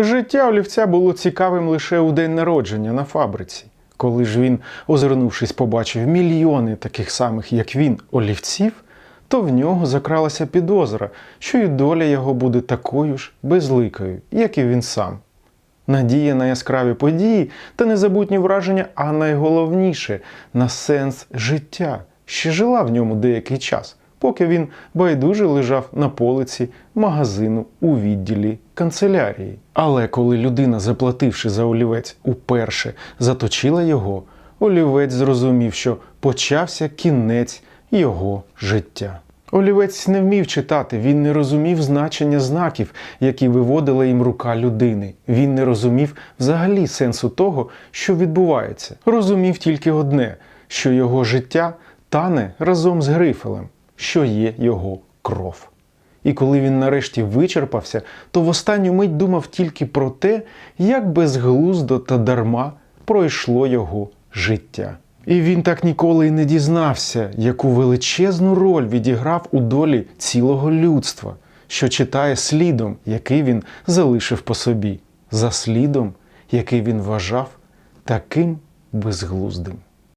Життя олівця було цікавим лише у день народження на фабриці. Коли ж він, озирнувшись, побачив мільйони таких самих, як він, олівців, то в нього закралася підозра, що і доля його буде такою ж безликою, як і він сам. Надія на яскраві події та незабутні враження, а найголовніше на сенс життя, ще жила в ньому деякий час, поки він байдуже лежав на полиці магазину у відділі канцелярії. Але коли людина, заплативши за олівець, уперше заточила його, олівець зрозумів, що почався кінець його життя. Олівець не вмів читати, він не розумів значення знаків, які виводила їм рука людини. Він не розумів взагалі сенсу того, що відбувається. Розумів тільки одне, що його життя тане разом з грифелем, що є його кров. І коли він нарешті вичерпався, то в останню мить думав тільки про те, як безглуздо та дарма пройшло його життя. І він так ніколи й не дізнався, яку величезну роль відіграв у долі цілого людства, що читає слідом, який він залишив по собі, за слідом, який він вважав таким безглуздим.